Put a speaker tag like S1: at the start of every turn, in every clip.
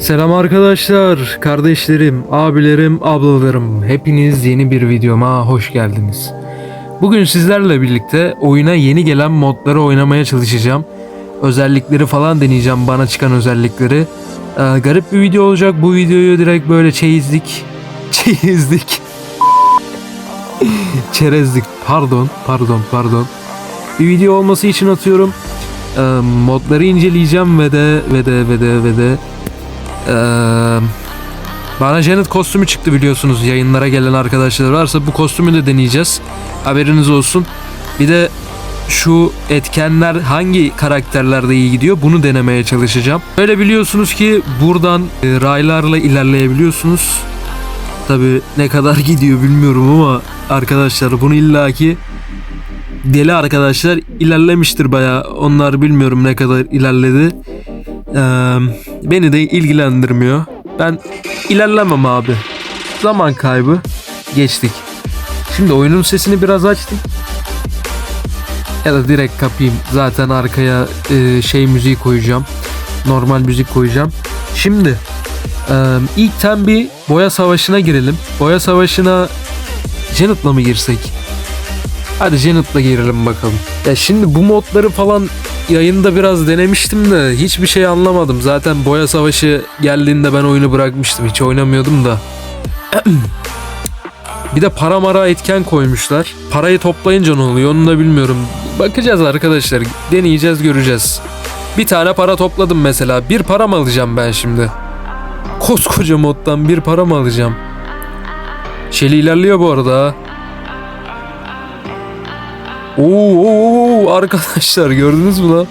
S1: Selam arkadaşlar, kardeşlerim, abilerim, ablalarım. Hepiniz yeni bir videoma hoş geldiniz. Bugün sizlerle birlikte oyuna yeni gelen modları oynamaya çalışacağım. Özellikleri falan deneyeceğim, bana çıkan özellikleri. Ee, garip bir video olacak. Bu videoyu direkt böyle çeyizlik, çeyizlik, çerezlik, pardon, pardon, pardon. Bir video olması için atıyorum. Ee, modları inceleyeceğim ve de ve de ve de ve de ee, bana Janet kostümü çıktı biliyorsunuz. Yayınlara gelen arkadaşlar varsa bu kostümü de deneyeceğiz. Haberiniz olsun. Bir de şu etkenler hangi karakterlerde iyi gidiyor bunu denemeye çalışacağım. Böyle biliyorsunuz ki buradan e, raylarla ilerleyebiliyorsunuz. Tabi ne kadar gidiyor bilmiyorum ama arkadaşlar bunu illaki deli arkadaşlar ilerlemiştir baya. Onlar bilmiyorum ne kadar ilerledi. Ee, beni de ilgilendirmiyor. Ben ilerlemem abi. Zaman kaybı. Geçtik. Şimdi oyunun sesini biraz açtım. Ya da direkt kapayım. Zaten arkaya e, şey müziği koyacağım. Normal müzik koyacağım. Şimdi e, ilkten bir boya savaşına girelim. Boya savaşına Janet'la mı girsek? Hadi Janet'la girelim bakalım. Ya şimdi bu modları falan yayında biraz denemiştim de hiçbir şey anlamadım. Zaten boya savaşı geldiğinde ben oyunu bırakmıştım. Hiç oynamıyordum da. bir de para mara etken koymuşlar. Parayı toplayınca ne oluyor onu da bilmiyorum. Bakacağız arkadaşlar. Deneyeceğiz göreceğiz. Bir tane para topladım mesela. Bir para mı alacağım ben şimdi? Koskoca moddan bir para mı alacağım? Şeli ilerliyor bu arada. Oo, arkadaşlar gördünüz mü lan?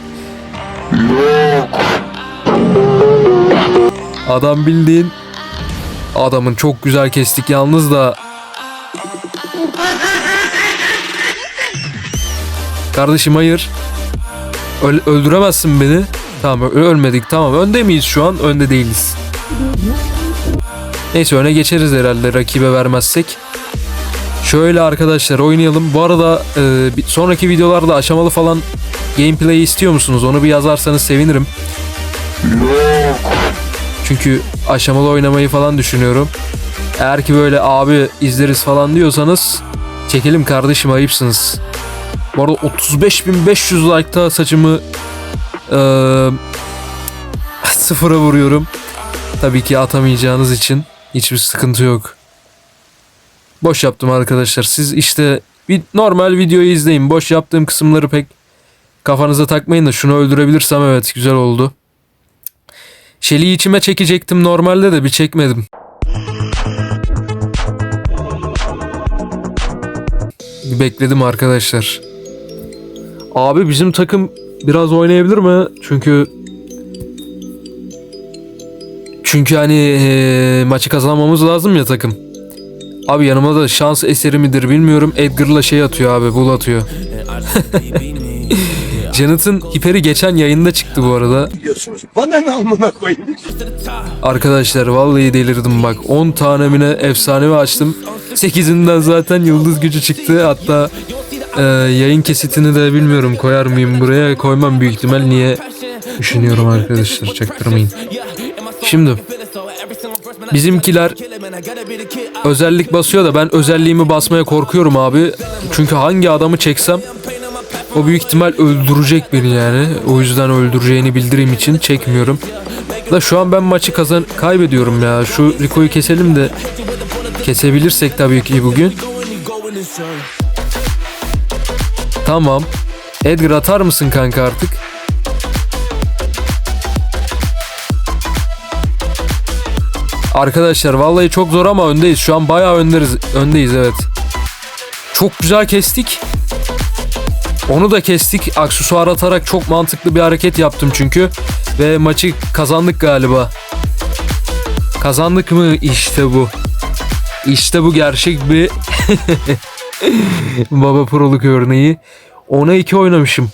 S1: Adam bildiğin adamın çok güzel kestik yalnız da Kardeşim hayır. Öl- öldüremezsin beni. Tamam ölmedik tamam. Önde miyiz şu an? Önde değiliz. Neyse öne geçeriz herhalde rakibe vermezsek. Şöyle arkadaşlar oynayalım. Bu arada e, sonraki videolarda aşamalı falan gameplay istiyor musunuz? Onu bir yazarsanız sevinirim. Çünkü aşamalı oynamayı falan düşünüyorum. Eğer ki böyle abi izleriz falan diyorsanız çekelim kardeşim ayıpsınız. Bu arada 35.500 like'ta saçımı e, sıfıra vuruyorum. Tabii ki atamayacağınız için hiçbir sıkıntı yok. Boş yaptım arkadaşlar. Siz işte bir normal videoyu izleyin. Boş yaptığım kısımları pek kafanıza takmayın da şunu öldürebilirsem evet güzel oldu. Şeli'yi içime çekecektim normalde de bir çekmedim. Bir bekledim arkadaşlar. Abi bizim takım biraz oynayabilir mi? Çünkü çünkü hani eee, maçı kazanmamız lazım ya takım. Abi yanıma da şans eseri midir bilmiyorum. Edgar'la şey atıyor abi bul atıyor. Janet'ın hiperi geçen yayında çıktı bu arada.
S2: Bana ne koyayım?
S1: Arkadaşlar vallahi delirdim bak. 10 tane mine efsanevi açtım. 8'inden zaten yıldız gücü çıktı. Hatta e, yayın kesitini de bilmiyorum koyar mıyım buraya. Koymam büyük ihtimal. Niye? Düşünüyorum arkadaşlar çaktırmayın. Şimdi bizimkiler özellik basıyor da ben özelliğimi basmaya korkuyorum abi. Çünkü hangi adamı çeksem o büyük ihtimal öldürecek beni yani. O yüzden öldüreceğini bildireyim için çekmiyorum. Da şu an ben maçı kazan kaybediyorum ya. Şu Rico'yu keselim de kesebilirsek tabii ki bugün. Tamam. Edgar atar mısın kanka artık? Arkadaşlar vallahi çok zor ama öndeyiz. Şu an bayağı önderiz. Öndeyiz evet. Çok güzel kestik. Onu da kestik. Aksesuar atarak çok mantıklı bir hareket yaptım çünkü. Ve maçı kazandık galiba. Kazandık mı? İşte bu. İşte bu gerçek bir baba proluk örneği. Ona iki oynamışım.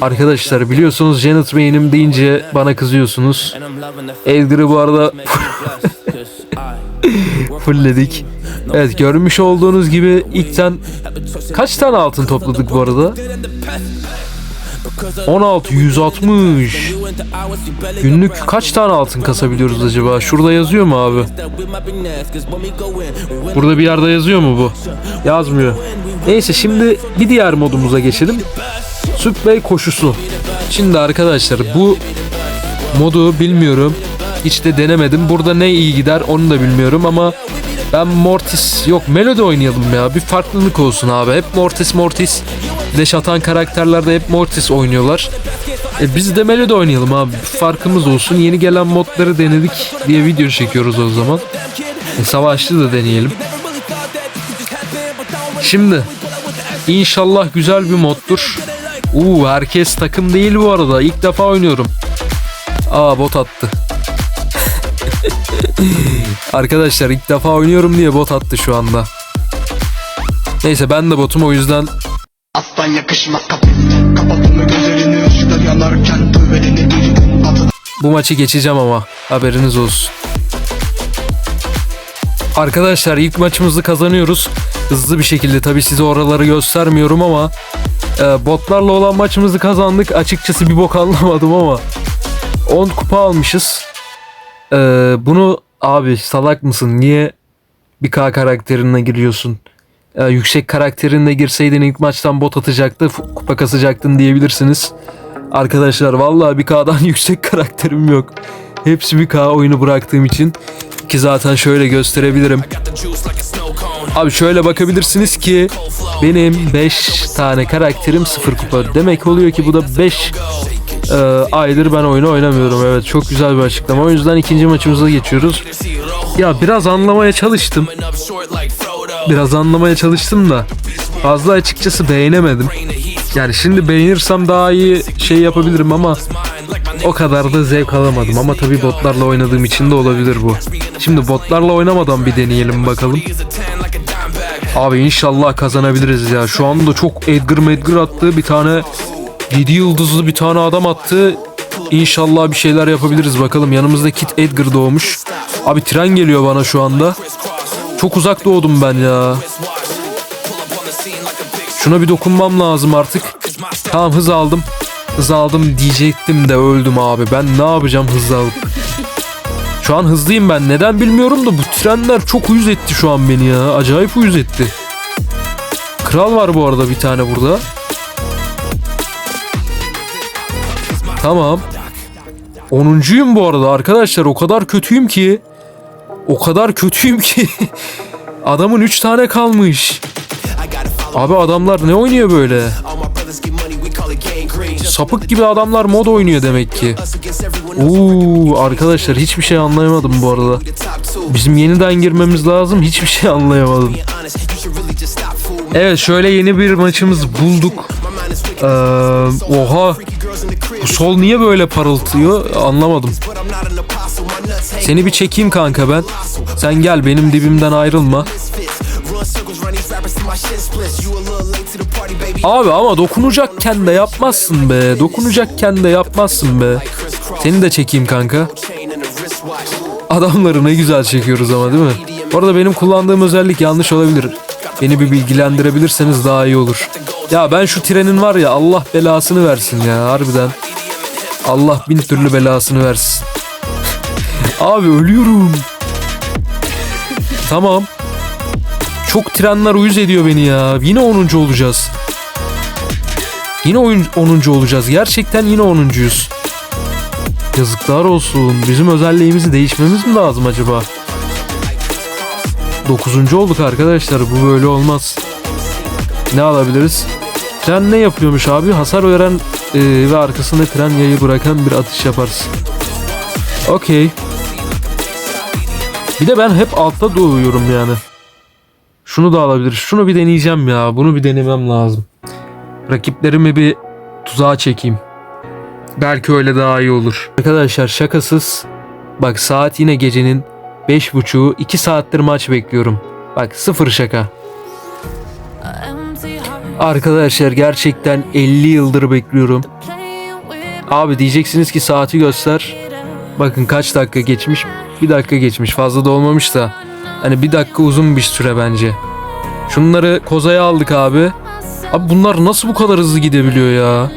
S1: Arkadaşlar biliyorsunuz Janet Main'im deyince bana kızıyorsunuz. Edgar'ı bu arada fullledik. Evet görmüş olduğunuz gibi ilkten kaç tane altın topladık bu arada? 16 160. Günlük kaç tane altın kasabiliyoruz acaba? Şurada yazıyor mu abi? Burada bir yerde yazıyor mu bu? Yazmıyor. Neyse şimdi bir diğer modumuza geçelim. Sübbey koşusu. Şimdi arkadaşlar bu modu bilmiyorum. Hiç de denemedim. Burada ne iyi gider onu da bilmiyorum ama ben Mortis yok Melody oynayalım ya. Bir farklılık olsun abi. Hep Mortis Mortis. Leş atan karakterlerde hep Mortis oynuyorlar. E biz de Melody oynayalım abi. Bir farkımız olsun. Yeni gelen modları denedik diye video çekiyoruz o zaman. E, savaşlı da deneyelim. Şimdi inşallah güzel bir moddur. Uuu herkes takım değil bu arada. İlk defa oynuyorum. Aa bot attı. Arkadaşlar ilk defa oynuyorum diye bot attı şu anda. Neyse ben de botum o yüzden
S3: Aslan yakışmaz gözlerini ışıklar yanarken bir gün
S1: bu maçı geçeceğim ama haberiniz olsun. Arkadaşlar ilk maçımızı kazanıyoruz. Hızlı bir şekilde tabi size oraları göstermiyorum ama e, botlarla olan maçımızı kazandık. Açıkçası bir bok anlamadım ama 10 kupa almışız. E, bunu abi salak mısın? Niye bir K karakterine giriyorsun? E, yüksek karakterine girseydin ilk maçtan bot atacaktı, kupa kasacaktın diyebilirsiniz. Arkadaşlar vallahi bir K'dan yüksek karakterim yok. Hepsi bir K oyunu bıraktığım için. Ki zaten şöyle gösterebilirim. Abi şöyle bakabilirsiniz ki benim 5 tane karakterim 0 kupa. Demek oluyor ki bu da 5 aydır ben oyunu oynamıyorum. Evet çok güzel bir açıklama. O yüzden ikinci maçımıza geçiyoruz. Ya biraz anlamaya çalıştım. Biraz anlamaya çalıştım da fazla açıkçası beğenemedim. Yani şimdi beğenirsem daha iyi şey yapabilirim ama o kadar da zevk alamadım. Ama tabii botlarla oynadığım için de olabilir bu. Şimdi botlarla oynamadan bir deneyelim bakalım. Abi inşallah kazanabiliriz ya. Şu anda çok Edgar Medgar attı. Bir tane 7 yıldızlı bir tane adam attı. İnşallah bir şeyler yapabiliriz bakalım. Yanımızda Kit Edgar doğmuş. Abi tren geliyor bana şu anda. Çok uzak doğdum ben ya. Şuna bir dokunmam lazım artık. Tamam hız aldım. Hız aldım diyecektim de öldüm abi. Ben ne yapacağım hız alıp? Şu an hızlıyım ben. Neden bilmiyorum da bu trenler çok uyuz etti şu an beni ya. Acayip uyuz etti. Kral var bu arada bir tane burada. Tamam. 10'uncuyum bu arada arkadaşlar. O kadar kötüyüm ki. O kadar kötüyüm ki. Adamın 3 tane kalmış. Abi adamlar ne oynuyor böyle? Sapık gibi adamlar mod oynuyor demek ki. Uuu arkadaşlar hiçbir şey anlayamadım bu arada. Bizim yeniden girmemiz lazım. Hiçbir şey anlayamadım. Evet şöyle yeni bir maçımız bulduk. Ee, oha. Bu sol niye böyle parıltıyor anlamadım. Seni bir çekeyim kanka ben. Sen gel benim dibimden ayrılma. Abi ama dokunacakken de yapmazsın be. Dokunacakken de yapmazsın be. Seni de çekeyim kanka. Adamları ne güzel çekiyoruz ama değil mi? Bu arada benim kullandığım özellik yanlış olabilir. Beni bir bilgilendirebilirseniz daha iyi olur. Ya ben şu trenin var ya Allah belasını versin ya harbiden. Allah bin türlü belasını versin. Abi ölüyorum. Tamam. Çok trenler uyuz ediyor beni ya. Yine 10. olacağız. Yine oyun 10. olacağız. Gerçekten yine 10.'yuz. Yazıklar olsun. Bizim özelliğimizi değişmemiz mi lazım acaba? 9. olduk arkadaşlar. Bu böyle olmaz. Ne alabiliriz? Tren ne yapıyormuş abi? Hasar veren e, ve arkasında tren yayı bırakan bir atış yaparsın. Okey. Bir de ben hep altta doğuyorum yani. Şunu da alabiliriz. Şunu bir deneyeceğim ya. Bunu bir denemem lazım. Rakiplerimi bir tuzağa çekeyim. Belki öyle daha iyi olur. Arkadaşlar şakasız. Bak saat yine gecenin 5.30'u 2 saattir maç bekliyorum. Bak sıfır şaka. Arkadaşlar gerçekten 50 yıldır bekliyorum. Abi diyeceksiniz ki saati göster. Bakın kaç dakika geçmiş? Bir dakika geçmiş. Fazla da olmamış da. Hani bir dakika uzun bir süre bence. Şunları kozaya aldık abi. Abi bunlar nasıl bu kadar hızlı gidebiliyor ya?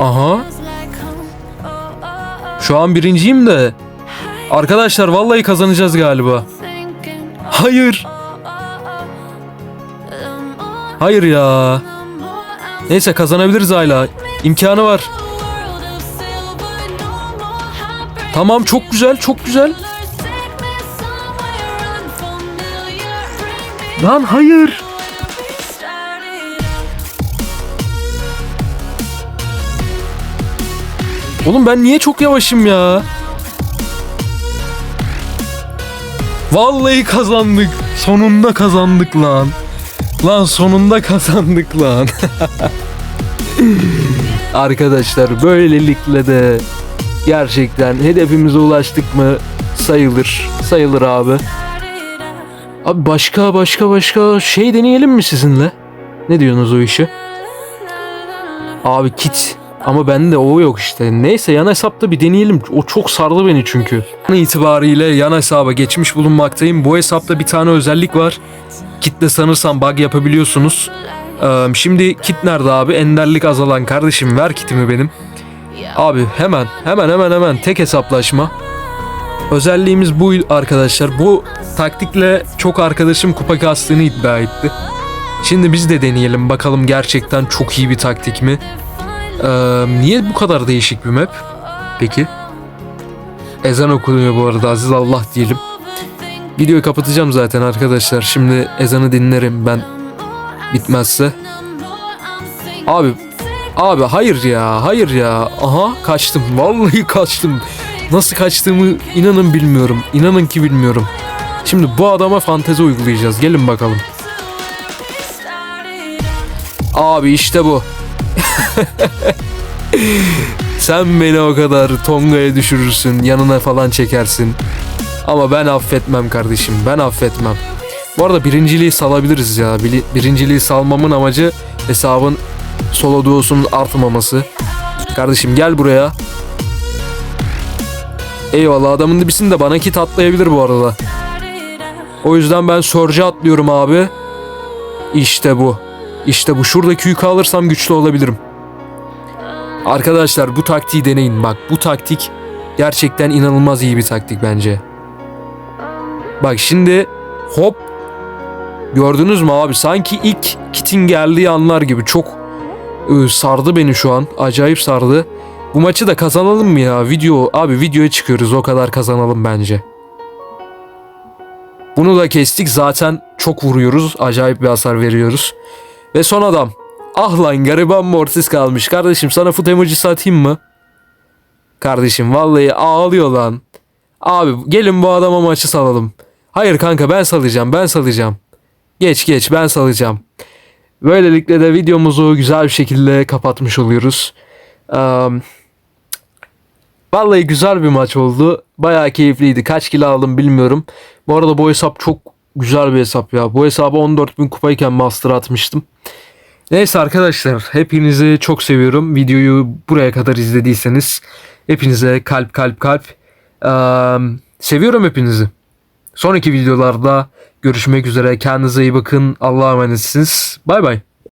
S1: Aha. Şu an birinciyim de. Arkadaşlar vallahi kazanacağız galiba. Hayır. Hayır ya. Neyse kazanabiliriz hala. İmkanı var. Tamam çok güzel çok güzel. Lan hayır. Oğlum ben niye çok yavaşım ya? Vallahi kazandık. Sonunda kazandık lan. Lan sonunda kazandık lan. Arkadaşlar böylelikle de gerçekten hedefimize ulaştık mı sayılır. Sayılır abi. Abi başka başka başka şey deneyelim mi sizinle? Ne diyorsunuz o işe? Abi kit. Ama bende o yok işte. Neyse yan hesapta bir deneyelim. O çok sardı beni çünkü. İtibariyle yan hesaba geçmiş bulunmaktayım. Bu hesapta bir tane özellik var. Kitle sanırsam bug yapabiliyorsunuz. Ee, şimdi kit nerede abi? Enderlik azalan kardeşim ver kitimi benim. Abi hemen hemen hemen hemen tek hesaplaşma. Özelliğimiz bu arkadaşlar. Bu taktikle çok arkadaşım kupa kastığını iddia etti. Şimdi biz de deneyelim bakalım gerçekten çok iyi bir taktik mi? Ee, niye bu kadar değişik bir map? Peki. Ezan okunuyor bu arada Aziz Allah diyelim. Videoyu kapatacağım zaten arkadaşlar. Şimdi ezanı dinlerim ben bitmezse. Abi abi hayır ya hayır ya. Aha kaçtım. Vallahi kaçtım. Nasıl kaçtığımı inanın bilmiyorum. İnanın ki bilmiyorum. Şimdi bu adama fantezi uygulayacağız. Gelin bakalım. Abi işte bu. Sen beni o kadar Tonga'ya düşürürsün, yanına falan çekersin. Ama ben affetmem kardeşim, ben affetmem. Bu arada birinciliği salabiliriz ya. Birinciliği salmamın amacı hesabın solo duosunun artmaması. Kardeşim gel buraya. Eyvallah adamın dibisin de bana kit atlayabilir bu arada. O yüzden ben Surge'e atlıyorum abi. İşte bu. İşte bu. Şuradaki yükü alırsam güçlü olabilirim. Arkadaşlar bu taktiği deneyin. Bak bu taktik gerçekten inanılmaz iyi bir taktik bence. Bak şimdi hop gördünüz mü abi sanki ilk kitin geldiği anlar gibi çok ıı, sardı beni şu an. Acayip sardı. Bu maçı da kazanalım mı ya? Video abi videoya çıkıyoruz o kadar kazanalım bence. Bunu da kestik zaten çok vuruyoruz. Acayip bir hasar veriyoruz. Ve son adam. Ah lan gariban Mortis kalmış. Kardeşim sana fut emojisi atayım mı? Kardeşim vallahi ağlıyor lan. Abi gelin bu adama maçı salalım. Hayır kanka ben salacağım ben salacağım. Geç geç ben salacağım. Böylelikle de videomuzu güzel bir şekilde kapatmış oluyoruz. Eee, vallahi güzel bir maç oldu. Bayağı keyifliydi. Kaç kilo aldım bilmiyorum. Bu arada bu hesap çok güzel bir hesap ya. Bu hesabı 14.000 kupayken master atmıştım. Neyse arkadaşlar hepinizi çok seviyorum. Videoyu buraya kadar izlediyseniz hepinize kalp kalp kalp. Eee, seviyorum hepinizi. Sonraki videolarda görüşmek üzere. Kendinize iyi bakın. Allah'a emanetsiniz. Bay bay.